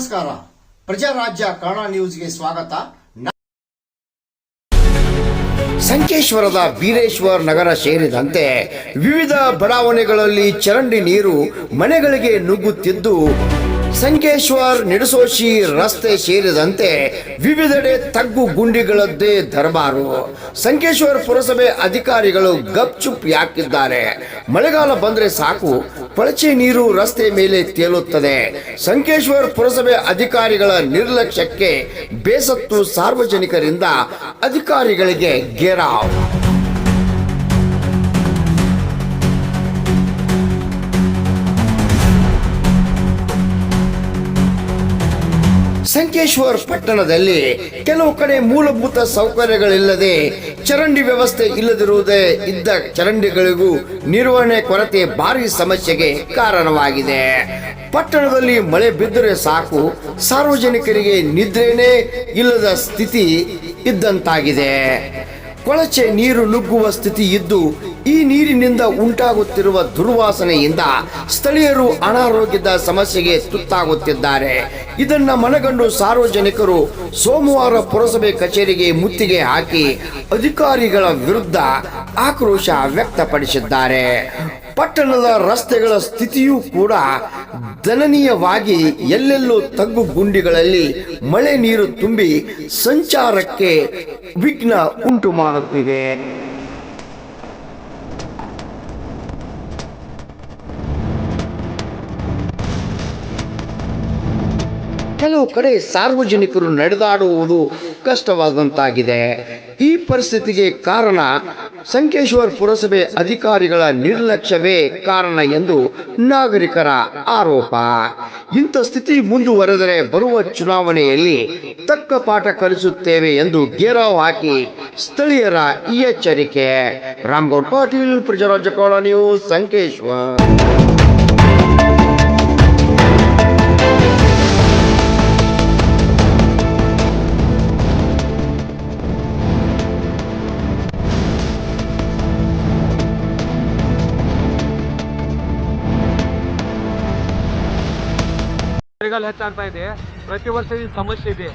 ನಮಸ್ಕಾರ. ಪ್ರಜಾರಾಜ್ಯ ಕನ್ನಡ ನ್ಯೂಸ್ಗೆ ಸ್ವಾಗತ. ಸಂಕೇಶ್ವರದ ಬೀರೇಶ್ವರ್ ನಗರ ಸೇರಿದಂತೆ ವಿವಿಧ ಬಡಾವಣೆಗಳಲ್ಲಿ ಚರಂಡಿ ನೀರು ಮನೆಗಳಿಗೆ ನುಗ್ಗುತ್ತಿದ್ದು ಸಂಕೇಶ್ವರ್ ನಿಡಸೋಶಿ ರಸ್ತೆ ಸೇರಿದಂತೆ ವಿವಿಧೆಡೆ ತಗ್ಗು ಗುಂಡಿಗಳದ್ದೇ ದರ್ಬಾರು. ಸಂಕೇಶ್ವರ್ ಪುರಸಭೆ ಅಧಿಕಾರಿಗಳು ಗಪ್ಚುಪ್ ಯಾಕಿದ್ದಾರೆ. ಮಳೆಗಾಲ ಬಂದ್ರೆ ಸಾಕು ಕೊಳಚೆ ನೀರು ರಸ್ತೆ ಮೇಲೆ ತೇಲುತ್ತದೆ. ಸಂಕೇಶ್ವರ್ ಪುರಸಭೆ ಅಧಿಕಾರಿಗಳ ನಿರ್ಲಕ್ಷ್ಯಕ್ಕೆ ಬೇಸತ್ತು ಸಾರ್ವಜನಿಕರಿಂದ ಅಧಿಕಾರಿಗಳಿಗೆ ಗೆರಾವ್. ಸಂಕೇಶ್ವರ್ ಪಟ್ಟಣದಲ್ಲಿ ಕೆಲವು ಕಡೆ ಮೂಲಭೂತ ಸೌಕರ್ಯಗಳಿಲ್ಲದೆ ಚರಂಡಿ ವ್ಯವಸ್ಥೆ ಇಲ್ಲದಿರುವುದೇ ಇದ್ದ ಚರಂಡಿಗಳಿಗೂ ನಿರ್ವಹಣೆ ಕೊರತೆ ಭಾರಿ ಸಮಸ್ಯೆಗೆ ಕಾರಣವಾಗಿದೆ. ಪಟ್ಟಣದಲ್ಲಿ ಮಳೆ ಬಿದ್ದರೆ ಸಾಕು, ಸಾರ್ವಜನಿಕರಿಗೆ ನಿದ್ರೇನೇ ಇಲ್ಲದ ಸ್ಥಿತಿ ಇದ್ದಂತಾಗಿದೆ. ಕೊಳಚೆ ನೀರು ನುಗ್ಗುವ ಸ್ಥಿತಿ ಇದ್ದು ಈ ನೀರಿನಿಂದ ಉಂಟಾಗುತ್ತಿರುವ ದುರ್ವಾಸನೆಯಿಂದ ಸ್ಥಳೀಯರು ಅನಾರೋಗ್ಯದ ಸಮಸ್ಯೆಗೆ ತುತ್ತಾಗುತ್ತಿದ್ದಾರೆ. ಇದನ್ನ ಮನಗಂಡು ಸಾರ್ವಜನಿಕರು ಸೋಮವಾರ ಪುರಸಭೆ ಕಚೇರಿಗೆ ಮುತ್ತಿಗೆ ಹಾಕಿ ಅಧಿಕಾರಿಗಳ ವಿರುದ್ಧ ಆಕ್ರೋಶ ವ್ಯಕ್ತಪಡಿಸಿದ್ದಾರೆ. ಪಟ್ಟಣದ ರಸ್ತೆಗಳ ಸ್ಥಿತಿಯೂ ಕೂಡ ದನನೀಯವಾಗಿ ಎಲ್ಲೆಲ್ಲೂ ತಗ್ಗು ಗುಂಡಿಗಳಲ್ಲಿ ಮಳೆ ನೀರು ತುಂಬಿ ಸಂಚಾರಕ್ಕೆ ವಿಘ್ನ ಉಂಟು ಮಾಡುತ್ತಿದೆ ಕೆಲವು ಕಡೆ ಸಾರ್ವಜನಿಕರು ನಡೆದಾಡುವುದು ಕಷ್ಟವಾದಂತಾಗಿದೆ. ಈ ಪರಿಸ್ಥಿತಿಗೆ ಕಾರಣ ಸಂಕೇಶ್ವರ್ ಪುರಸಭೆ ಅಧಿಕಾರಿಗಳ ನಿರ್ಲಕ್ಷ್ಯವೇ ಕಾರಣ ಎಂದು ನಾಗರಿಕರ ಆರೋಪ. ಇಂಥ ಸ್ಥಿತಿ ಮುಂದುವರೆದರೆ ಬರುವ ಚುನಾವಣೆಯಲ್ಲಿ ತಕ್ಕ ಪಾಠ ಕಲಿಸುತ್ತೇವೆ ಎಂದು ಗೇರಾವ್ ಹಾಕಿ ಸ್ಥಳೀಯರ ಎಚ್ಚರಿಕೆ. ರಾಮ್ಗೌಡ್ ಪಾಟೀಲ್, ಪ್ರಜಾರಾಜ್ಯ ಕಾಲೋನಿಯು ಸಂಕೇಶ್ವರ್. ಮಳೆಗಾಲ ಹೆಚ್ಚಾಗ್ತಾ ಇದೆ. ಪ್ರತಿ ವರ್ಷ ಈ ಸಮಸ್ಯೆ ಇದೆ.